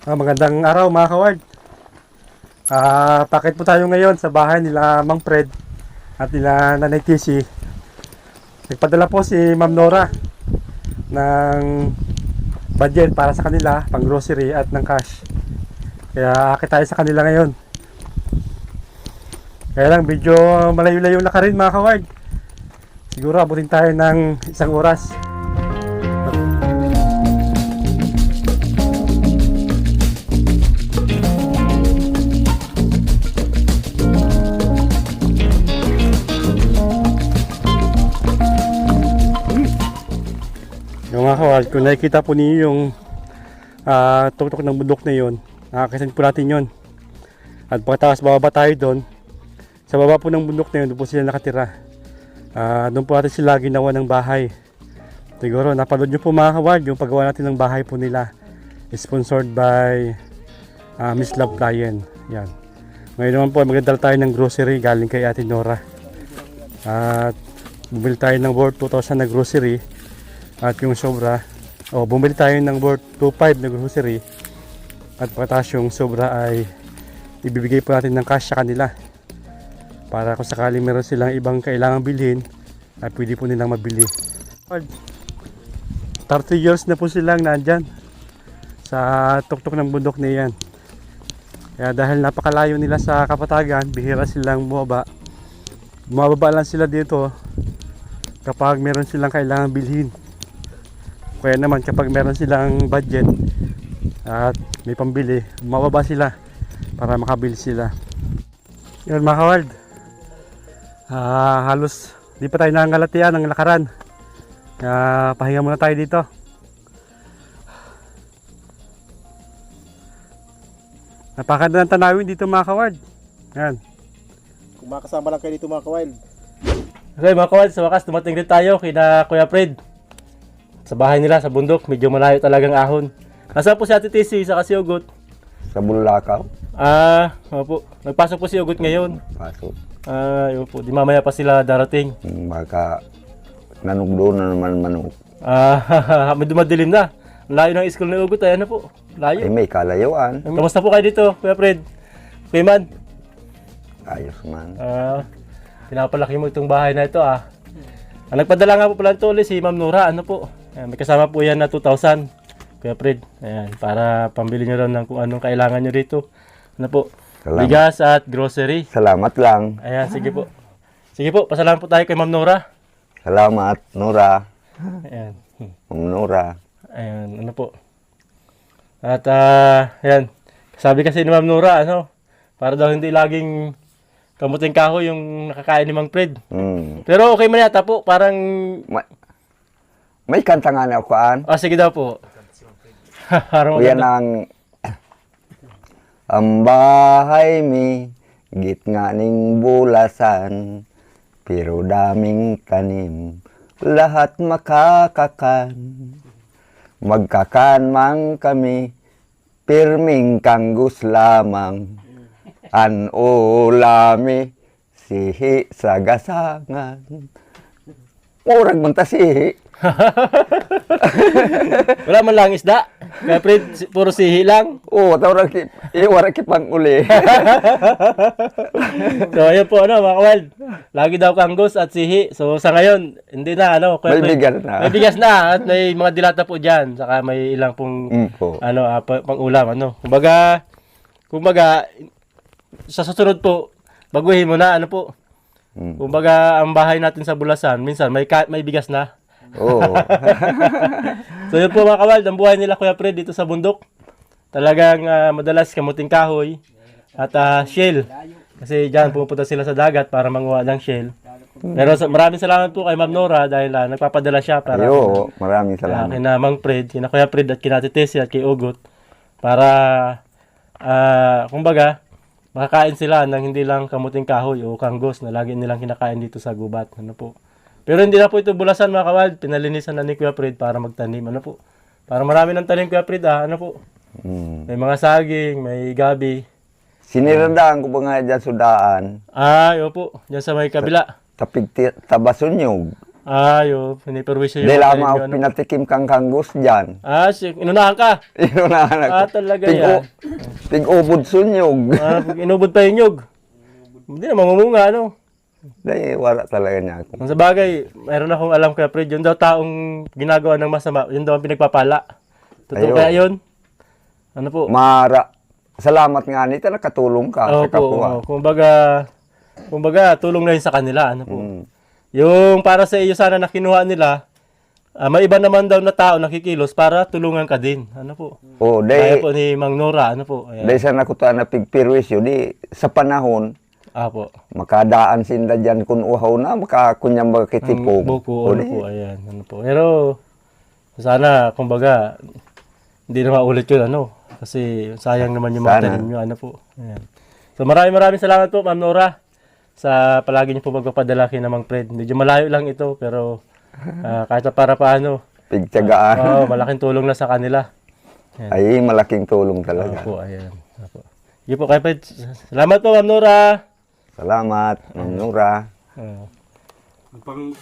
Ah, magandang araw mga kaward. Ah, pakit po tayo ngayon sa bahay nila Mang Fred at nila Nanay Tisi. Nagpadala po si Ma'am Nora ng budget para sa kanila, pang grocery at ng cash. Kaya akit tayo sa kanila ngayon. Kaya lang, medyo malayo-layo na ka rin mga kaward. Siguro abutin tayo ng isang oras. Yung mga kawal, kung nakikita po ninyo yung ah, tuktok ng bundok na yun, nakakasin po natin yun. At pagkatapos bababa tayo doon, sa baba po ng bundok na yun, doon po sila nakatira. Ah, doon po natin sila ginawa ng bahay. Siguro, napanood nyo po mga kawal, yung paggawa natin ng bahay po nila. Sponsored by ah, Miss Love Lion. Yan. Ngayon naman po, magdadala tayo ng grocery galing kay Ate Nora. At bumili tayo ng worth 2,000 na grocery. At yung sobra, oh, bumili tayo ng worth 2.5 na grocery. At pagkatapos yung sobra ay ibibigay po natin ng cash sa kanila. Para kung sakaling meron silang ibang kailangang bilhin, ay pwede po nilang mabili. 30 years na po silang nandyan sa tuktok ng bundok na yan. Kaya dahil napakalayo nila sa kapatagan, bihira silang bumaba. Bumababa lang sila dito kapag meron silang kailangang bilhin. Kaya naman kapag meron silang budget at may pambili, mababa sila para makabili sila. Yun mga kawald. Ah, halos di pa tayo nangangalatian ng lakaran. Kaya pahinga muna tayo dito. Napakaganda ng tanawin dito mga kawald. Yan. Kung makasama lang kayo dito mga kawild. Okay mga kawal, sa wakas dumating din tayo kina Kuya Fred. Sa bahay nila, sa bundok, medyo malayo talagang ahon. Nasaan po si Ate Tissy, sa si Ugot? Sa Bulacau, Ah, opo. Nagpasok po si Ugot ngayon. pasok. Ah, yun po. Di mamaya pa sila darating. Hmm, Baka nanugdo na naman manok. Ah, may dumadilim na. Layo ng school ni Ugot, ay ano po? Ay Layo. may kalayuan. Kamusta po kayo dito, Kuya Fred? Kuya Man? Ayos man. Ah, pinapalaki mo itong bahay na ito ah. Ang nagpadala nga po pala ito ulit si Ma'am Nora, ano po? Ayan, may kasama po yan na 2,000. Kuya Fred, ayan, para pambili nyo lang ng kung anong kailangan nyo rito. Ano po? Salamat. Bigas at grocery. Salamat lang. Ayan, sige po. Sige po, pasalamat po tayo kay Ma'am Nora. Salamat, Nora. Ayan. Ma'am Nora. Ayan, ano po. At ah, ayan, sabi kasi ni Ma'am Nora, ano, para daw hindi laging kamuting kahoy yung nakakain ni Mang Fred. Hmm. Pero okay man yata po, parang May, may kanta nga na ako an. Ah, sige daw po. Parang Kuya maganda. ng ang bahay mi gitna ning bulasan pero daming tanim lahat makakakan magkakan man kami pirming kanggus lamang an ulami sihi sa gasangan Murag man ta sihi Wala man lang isda. Kaya Fred, puro sihi lang. Oo, tawag ki, iwara ki pang uli. So, ayun po, ano, mga kawal. Lagi daw kanggos at sihi. So, sa ngayon, hindi na, ano. Kuya May bigas na. May bigas na. At may mga dilata po dyan. Saka may ilang pong, Mm po. ano, ah, pa- pang ulam, ano. Kumbaga, kumbaga, sa susunod po, baguhin mo na, ano po. Mm. Kumbaga, ang bahay natin sa Bulasan, minsan may, may bigas na. Oo. So yun po mga kawal, ang buhay nila Kuya Fred dito sa bundok. Talagang ah, madalas kamuting kahoy at ah, shell. Kasi diyan pupunta sila sa dagat para manguha ng shell. Pero sa, maraming salamat po kay Ma'am Nora dahil ah, nagpapadala siya para Ayo, maraming salamat. kina Mang Fred, kina Kuya Fred at kina Titesi at kay Ugot para ah, kumbaga makakain sila ng hindi lang kamuting kahoy o kanggos na lagi nilang kinakain dito sa gubat. Ano po. Pero hindi na po ito bulasan mga kawal. Pinalinisan na ni Kuya Fred para magtanim. Ano po. Para marami ng tanim Kuya Fred ah. Ano po. Mm. May mga saging, may gabi. Siniradaan ko pa nga dyan sudaan. Ah, yun po. Diyan sa may kabila. Tapig tabason yung. Ayo, piniperwisyo Di yung lamang ako pinatikim kang kanggos dyan. Ah, si, inunahan ka. Inunahan ako. Ah, talaga Tig- yan. Tig-ubod sunyog. Ah, inubod pa yung nyug. Hindi na mamumunga, ano. Dahil wala talaga niya ako. Sa bagay, mayroon akong alam kaya Fred, yun daw taong ginagawa ng masama, yun daw ang pinagpapala. Totoo Ayun. kaya yun? Ano po? Mara, salamat nga nito, nakatulong ka Oo sa po, kapwa. oo. kumbaga, kumbaga, tulong na yun sa kanila, ano po. Mm. Yung para sa iyo sana na kinuha nila, ah, may iba naman daw na tao nakikilos para tulungan ka din, ano po. Oh, Kaya dahil, po ni Mang Nora, ano po. Ayan. dahil sa nakuta na pigpirwisyo, di sa panahon, Ah po. makadaan sinda dyan kung uhaw na, makakunyang makitipog. Buko, O, ano po, ayan, ano po. Pero, sana, kumbaga, hindi na maulit yun, ano. Kasi, sayang naman yung mga tanim nyo, ano po. Ayan. So, maraming maraming salamat po, Ma'am Nora, sa palagi niyo po magpapadala kay Namang Fred. Medyo malayo lang ito, pero ah, kahit sa para paano, pigtyagaan. oh, malaking tulong na sa kanila. Ay, malaking tulong talaga. Opo, ayan. Opo. Sige po, kay Fred. Salamat po, Ma'am Nora. Salamat, Ma'am Nura. Ah. Pang